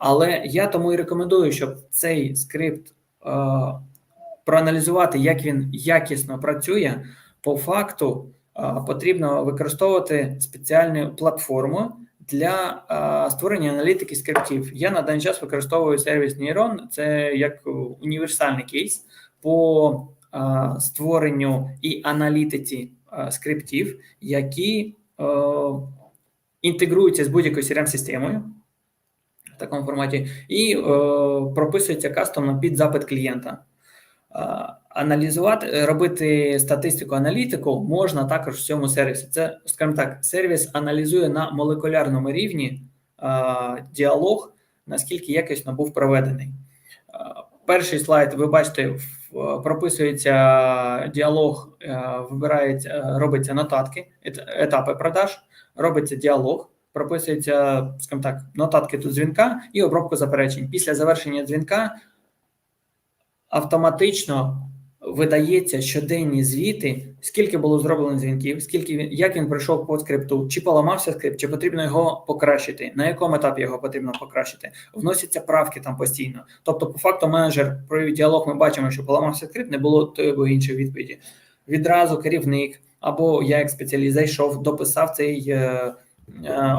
Але я тому і рекомендую, щоб цей скрипт е, проаналізувати, як він якісно працює. По факту е, потрібно використовувати спеціальну платформу для е, створення аналітики скриптів. Я на даний час використовую сервіс Neuron, це як універсальний кейс по е, створенню і аналітиці е, скриптів, які е, інтегруються з будь-якою crm системою такому форматі, і е, прописується кастомно під запит клієнта. Е, Аналізувати, робити статистику аналітику можна також в цьому сервісі. Це, скажімо так, сервіс аналізує на молекулярному рівні е, діалог, наскільки якісно був проведений. Е, перший слайд, ви бачите, в- прописується діалог, е, вибирається, е, робиться нотатки, етапи продаж, робиться діалог, прописується, скажімо так, нотатки тут дзвінка і обробка заперечень. Після завершення дзвінка автоматично видається щоденні звіти, скільки було зроблено дзвінків, скільки він, як він пройшов по скрипту, чи поламався скрипт, чи потрібно його покращити, на якому етапі його потрібно покращити. Вносяться правки там постійно. Тобто, по факту, менеджер провів діалог, ми бачимо, що поламався скрипт, не було тої або іншої відповіді. Відразу керівник або я як спеціаліст зайшов, дописав цей е,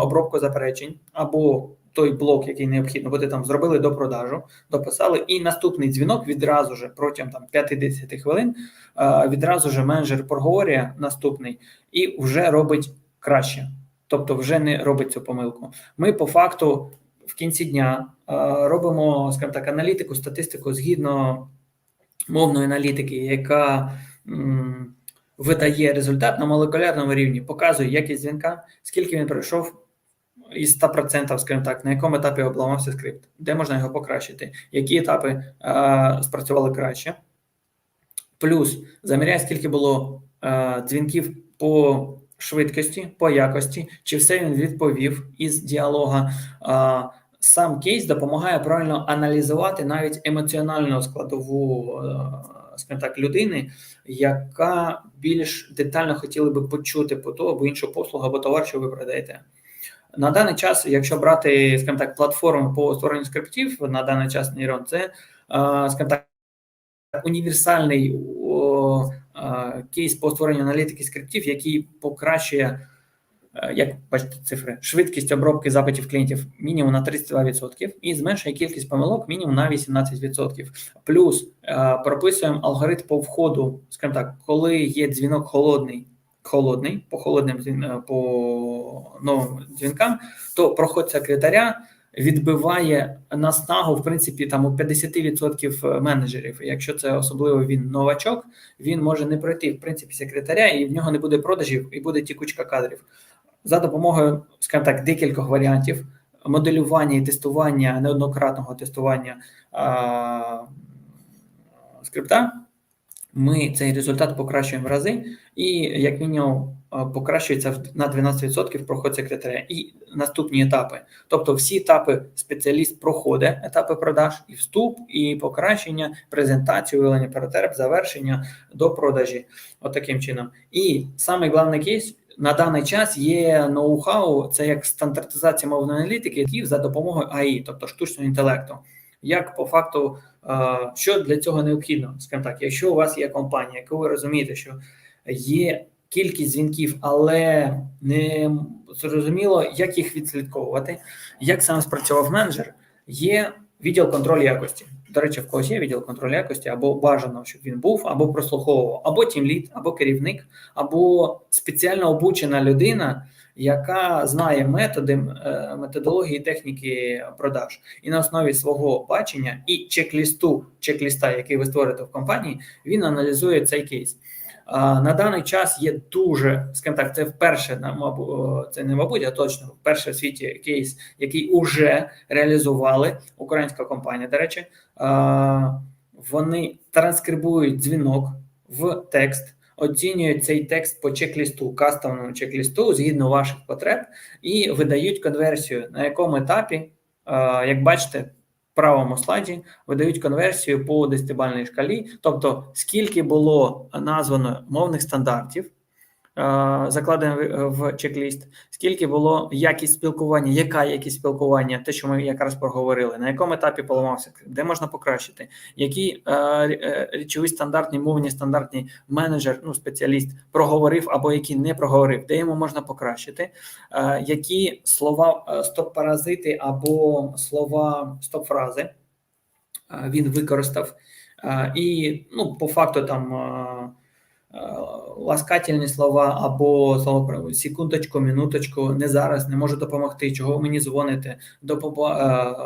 обробку заперечень, або той блок, який необхідно буде там зробили до продажу, дописали, і наступний дзвінок відразу же протягом там 5-10 хвилин е, відразу же менеджер проговорює наступний і вже робить краще, тобто вже не робить цю помилку. Ми по факту в кінці дня е, робимо, скажімо так, аналітику, статистику згідно мовної аналітики, яка видає результат на молекулярному рівні, показує якість дзвінка, скільки він пройшов із 100%, скажімо так, на якому етапі обламався скрипт, де можна його покращити, які етапи е, спрацювали краще. Плюс заміряє, скільки було е, дзвінків по швидкості, по якості, чи все він відповів із діалога. Е, сам кейс допомагає правильно аналізувати навіть емоціональну складову, е, скажімо так, людини, яка більш детально хотіла би почути по ту або іншу послугу або товар, що ви продаєте. На даний час, якщо брати, скажімо так, платформу по створенню скриптів, на даний час Neuron, це, скажімо так, універсальний о, е, кейс по створенню аналітики скриптів, який покращує, як бачите цифри, швидкість обробки запитів клієнтів мінімум на 32% і зменшує кількість помилок мінімум на 18%. Плюс е, прописуємо алгоритм по входу, скажімо так, коли є дзвінок холодний, холодний по холодним е, по новим дзвінкам, то проход секретаря відбиває наснагу, в принципі, там у 50% менеджерів. Якщо це особливо він новачок, він може не пройти в принципі секретаря, і в нього не буде продажів, і буде тікучка кадрів. За допомогою, скажімо так, декількох варіантів моделювання і тестування неоднократного тестування а, скрипта. Ми цей результат покращуємо в рази, і як мінімум покращується на 12% проход секретаря. І наступні етапи. Тобто всі етапи спеціаліст проходить, етапи продаж, і вступ, і покращення, презентацію, виведення перетерп, завершення до продажі. Отаким чином. І самий головний кейс на даний час є ноу-хау, це як стандартизація мовної аналітики, які за допомогою АІ, тобто штучного інтелекту. Як по факту, е, що для цього необхідно? Скажімо так, якщо у вас є компанія, яку ви розумієте, що є кількість дзвінків, але не зрозуміло, як їх відслідковувати, як саме спрацював менеджер, є відділ контролю якості. До речі, в когось є відділ контролю якості, або бажано, щоб він був, або прослуховував, або тімліт, або керівник, або спеціально обучена людина, яка знає методи, е, методології техніки продаж, і на основі свого бачення і чек-лісту, чек-ліста, який ви створите в компанії, він аналізує цей кейс. На даний час є дуже, скажімо так, це вперше на мабуть, це не мабуть, а точно вперше в світі кейс, який уже реалізували українська компанія. До речі, вони транскрибують дзвінок в текст, оцінюють цей текст по чек-лісту, кастомному чек-лісту згідно ваших потреб, і видають конверсію, на якому етапі, як бачите, правому слайді видають конверсію по десятибальній шкалі, тобто скільки було названо мовних стандартів, закладено в- в чек-ліст, скільки було якість спілкування, яка якість спілкування, те, що ми якраз проговорили, на якому етапі поламався, де можна покращити, які е, е, речові стандартні, мовні стандартні менеджер, ну спеціаліст проговорив або які не проговорив, де йому можна покращити, е, які слова е, стоп-паразити або слова стоп-фрази е, він використав. Е, І ну, по факту там е, е, ласкательні слова або слово про секундочку, минуточку, не зараз, не можу допомогти, чого мені дзвоните, е,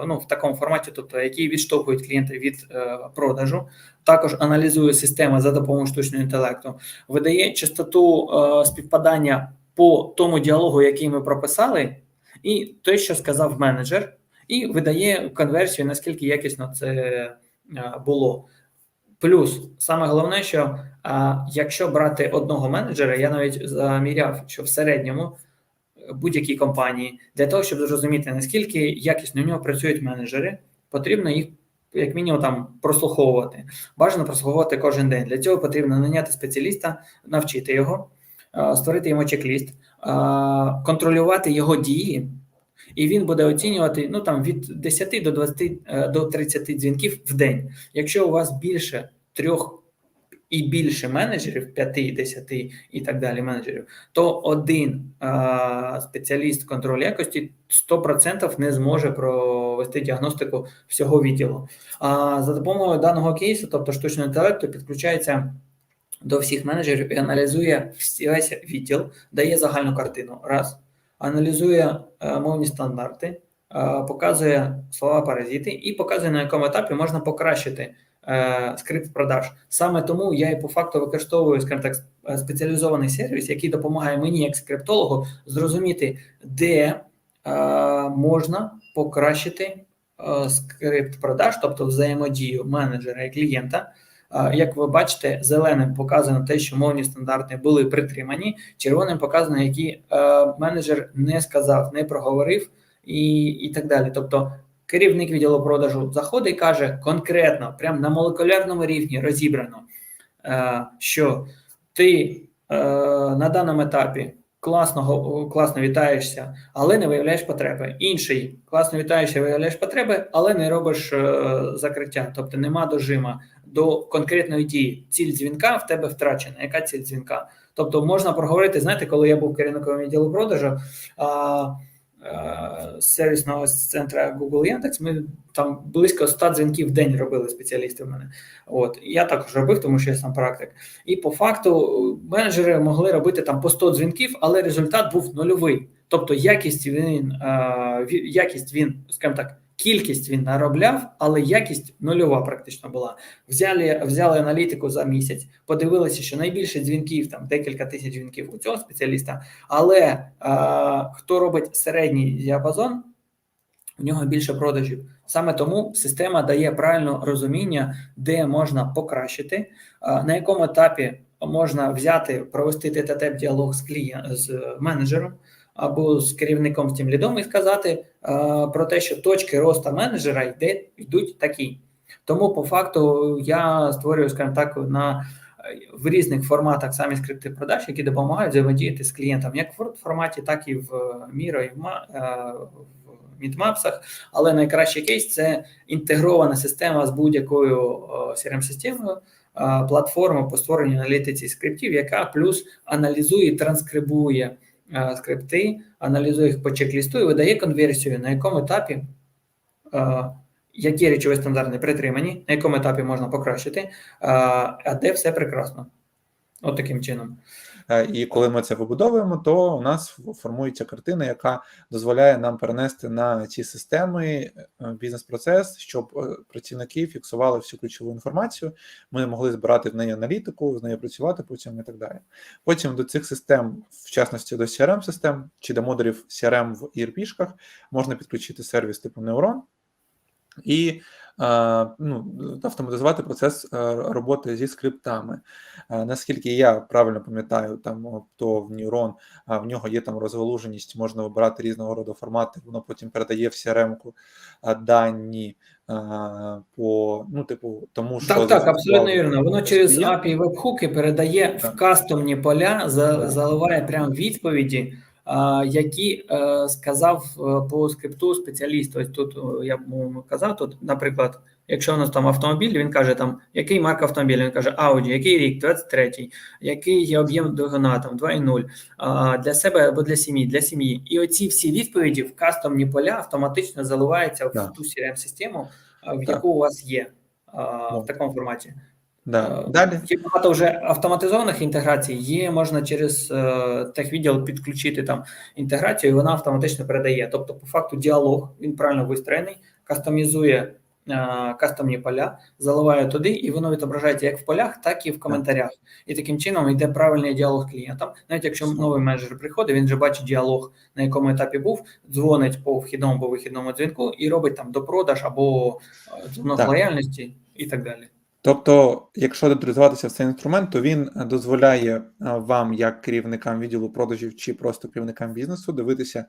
ну, в такому форматі, тобто які відштовхують клієнта від е, продажу. Також аналізує система за допомогою штучного інтелекту, видає частоту е, співпадання по тому діалогу, який ми прописали, і те, що сказав менеджер, і видає конверсію, наскільки якісно це е, було. Плюс саме головне, що а, якщо брати одного менеджера, я навіть заміряв, що в середньому е, будь-якій компанії для того, щоб зрозуміти наскільки якісно у нього працюють менеджери, потрібно їх як мінімум там прослуховувати. Бажано прослуховувати кожен день. Для цього потрібно наняти спеціаліста, навчити його, а, створити йому чек-ліст, а, контролювати його дії. І він буде оцінювати ну там від 10 до 20 е, до 30 дзвінків в день. Якщо у вас більше трьох і більше менеджерів, 5, 10 і так далі менеджерів, то один а, спеціаліст контролю якості 100% не зможе провести діагностику всього відділу. А за допомогою даного кейсу, тобто штучного інтелекту, підключається до всіх менеджерів і аналізує весь відділ, дає загальну картину. Раз. Аналізує е, мовні стандарти, е, показує слова паразити і показує, на якому етапі можна покращити е, скрипт продаж. Саме тому я і по факту використовую, скажімо так, спеціалізований сервіс, який допомагає мені, як скриптологу, зрозуміти, де можна покращити скрипт продаж, тобто взаємодію менеджера і клієнта. Як ви бачите, зеленим показано те, що мовні стандарти були притримані, червоним показано, які е, менеджер не сказав, не проговорив і, і так далі. Тобто керівник відділу продажу заходить і каже конкретно, прямо на молекулярному рівні розібрано, е, що ти е, на даному етапі класно, класно вітаєшся, але не виявляєш потреби. Інший класно вітаєшся, виявляєш потреби, але не робиш закриття, тобто нема дожима до конкретної дії. Ціль дзвінка в тебе втрачена. Яка ціль дзвінка? Тобто можна проговорити, знаєте, коли я був керівником відділу продажу а, а, сервісного центру Google Яндекс, ми там близько 100 дзвінків в день робили спеціалісти в мене. От я також робив, тому що я сам практик. І по факту менеджери могли робити там по 100 дзвінків, але результат був нульовий. Тобто якість він, а, якість він, скажімо так, кількість він наробляв, але якість нульова практично була. Взяли, взяли аналітику за місяць, подивилися, що найбільше дзвінків, там декілька тисяч дзвінків у цього спеціаліста, але а, хто робить середній діапазон, у нього більше продажів. Саме тому система дає правильне розуміння, де можна покращити, на якому етапі можна взяти, провести тет діалог з клієнтом з менеджером або з керівником тим лідом і сказати е, про те, що точки росту менеджера йде, йдуть такі. Тому по факту я створюю, скажімо так, на в різних форматах самі скрипти продаж, які допомагають взаємодіяти з клієнтом, як в форматі, так і в Miro, і в, е, Meetmaps'ах. Але найкращий кейс це інтегрована система з будь-якою crm системою платформа по створенню аналітиці скриптів, яка плюс аналізує і транскрибує е, скрипти, аналізує їх по чек-лісту і видає конверсію, на якому етапі е, які речові стандарти притримані, на якому етапі можна покращити, е, а де все прекрасно. От таким чином. Е, І коли ми це вибудовуємо, то у нас формується картина, яка дозволяє нам перенести на ці системи е, бізнес-процес, щоб е, працівники фіксували всю ключову інформацію. Ми могли збирати в неї аналітику, з нею працювати потім і так далі. Потім до цих систем, в частності до crm систем чи до модулів CRM в ERP-шках, можна підключити сервіс типу Neuron і ну, автоматизувати процес е, роботи зі скриптами. Е, Наскільки я правильно пам'ятаю, там то в Neuron в нього є там розгалуженість, можна вибирати різного роду формати, воно потім передає в CRM-ку дані по ну, типу, тому що Так, так, абсолютно вірно. Воно через. API вебхуки передає Так. в кастомні поля, за, заливає прям відповіді, які е, сказав е, по скрипту спеціаліст. Ось тут е, я б казав, тут, наприклад, якщо у нас там автомобіль, він каже там, який марка автомобіля, він каже Audi, який рік, 23-й, який є об'єм двигуна, там 2.0, а, для себе або для сім'ї, для сім'ї. І оці всі відповіді в кастомні поля автоматично заливаються в ту CRM-систему, а, в яку у вас є в такому форматі. Да. Далі. Є багато вже автоматизованих інтеграцій. Є можна через е, техвідділ підключити там інтеграцію, і вона автоматично передає. Тобто, по факту, діалог він правильно вистроєний, кастомізує е, кастомні поля, заливає туди, і воно відображається як в полях, так і в коментарях. І таким чином йде правильний діалог з клієнтом. Навіть якщо новий менеджер приходить, він вже бачить діалог, на якому етапі був, дзвонить по вхідному або вихідному дзвінку і робить там допродаж або е, дзвінок лояльності і так далі. Тобто, якщо деталізуватися в цей інструмент, то він е, дозволяє е, вам, як керівникам відділу продажів чи просто керівникам бізнесу, дивитися,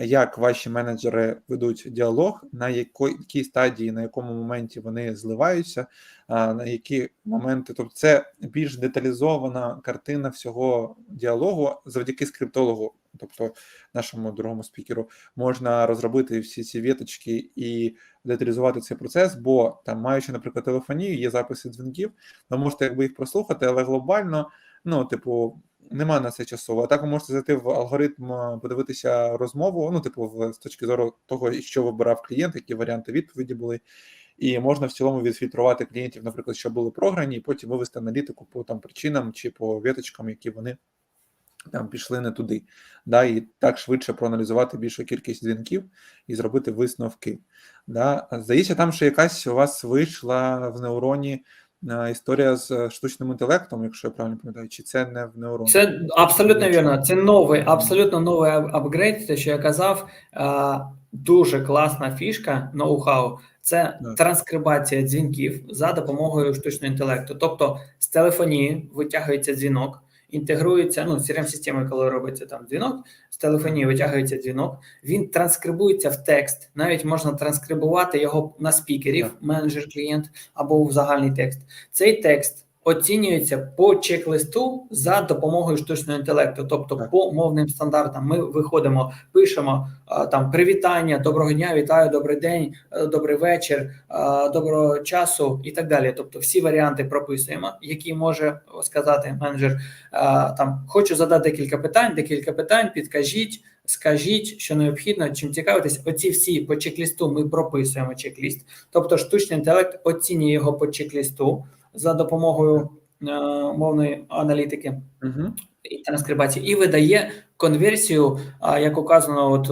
як ваші менеджери ведуть діалог, на якій, стадії, на якому моменті вони зливаються, на які моменти. Тобто, це більш деталізована картина всього діалогу завдяки скриптологу, тобто нашому другому спікеру, можна розробити всі ці віточки і деталізувати цей процес, бо там, маючи, наприклад, телефонію, є записи дзвінків, ви можете якби їх прослухати, але глобально, ну, типу, немає на це часу. А так ви можете зайти в алгоритм, е, подивитися розмову, ну, типу, з точки зору того, що вибирав клієнт, які варіанти відповіді були. І можна в цілому відфільтрувати клієнтів, наприклад, що були програні, і потім вивести аналітику по там причинам чи по віточкам, які вони там пішли не туди. Да, і так швидше проаналізувати більшу кількість дзвінків і зробити висновки. Да. Здається, там ще якась у вас вийшла в нейроні е, історія з е, штучним інтелектом, якщо я правильно пам'ятаю, чи це не в нейроні? Це абсолютно вірно. Це новий, абсолютно новий апгрейд. Те, що я казав, дуже класна фішка, ноу-хау. Це транскрибація дзвінків за допомогою штучного інтелекту. Тобто з телефонії витягується дзвінок, інтегрується. Ну, crm системи коли робиться там дзвінок, з телефонії витягується дзвінок. Він транскрибується в текст. Навіть можна транскрибувати його на спікерів, менеджер, клієнт або в загальний текст. Цей текст оцінюється по чек-листу за допомогою штучного інтелекту, тобто Так. по мовним стандартам. Ми виходимо, пишемо там привітання, доброго дня, вітаю, добрий день, е, добрий вечір, доброго часу і так далі. Тобто, всі варіанти прописуємо, які може сказати менеджер. Там хочу задати декілька питань, декілька питань, підкажіть. Скажіть, що необхідно, чим цікавитись, оці всі по чек-лісту ми прописуємо чек-ліст. Тобто штучний інтелект оцінює його по чек-лісту за допомогою е, мовної аналітики Угу. і транскрибації, і видає конверсію, як указано, от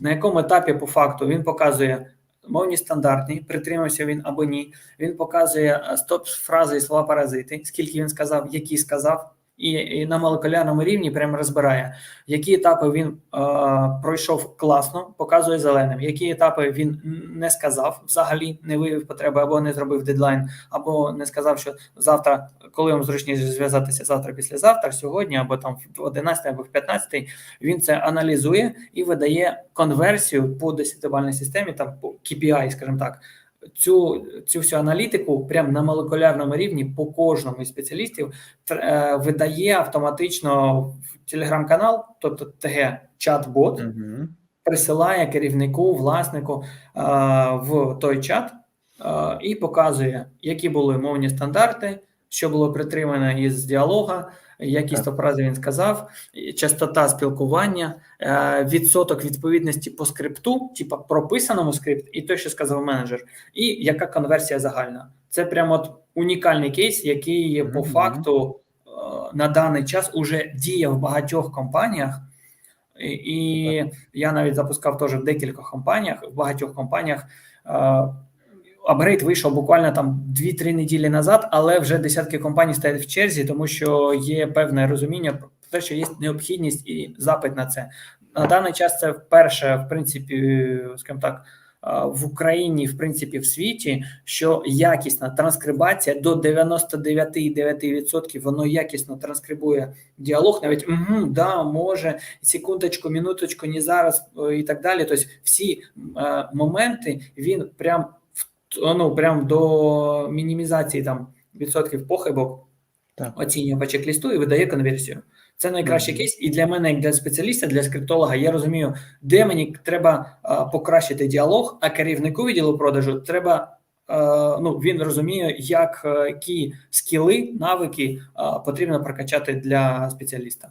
на якому етапі по факту він показує мовні стандартні, притримався він або ні. Він показує е, стоп-фрази і слова паразити, скільки він сказав, які сказав. І, і на молекулярному рівні прямо розбирає, які етапи він е, пройшов класно, показує зеленим, які етапи він не сказав, взагалі не виявив потреби або не зробив дедлайн, або не сказав, що завтра, коли вам зручніше зв'язатися завтра, післязавтра, сьогодні, або там в 11 або в 15, він це аналізує і видає конверсію по десятибальній системі, там по KPI, скажімо так. Цю цю всю аналітику прямо на молекулярному рівні по кожному із спеціалістів е, видає автоматично в телеграм-канал, тобто ТГ чат-бот, Угу. присилає керівнику, власнику е, в той чат е, і показує, які були мовні стандарти, що було притримано із діалога, які Так. стоп-фрази він сказав, частота спілкування, е, відсоток відповідності по скрипту, типа прописаному скрипт, і той, що сказав менеджер, і яка конверсія загальна. Це прямо от унікальний кейс, який по факту е, на даний час уже діє в багатьох компаніях. І, і я навіть запускав теж в декількох компаніях, в багатьох компаніях. Апгрейд вийшов буквально там 2-3 неділі назад, але вже десятки компаній стоять в черзі, тому що є певне розуміння про те, що є необхідність і запит на це. На даний час це вперше, в принципі, скажімо так, в Україні, в принципі, в світі, що якісна транскрибація до 99,9% воно якісно транскрибує діалог, навіть угу, да, може, секундочку, минуточку, не зараз е, і так далі. Тобто всі е, моменти він прям ну прям до мінімізації там відсотків похибок Так. оцінює по чек-лісту і видає конверсію. Це найкращий кейс, і для мене, як для спеціаліста, для скриптолога, я розумію, де мені треба а, покращити діалог, а керівнику відділу продажу треба. Ну, він розуміє, як е, які скіли, навики потрібно прокачати для спеціаліста.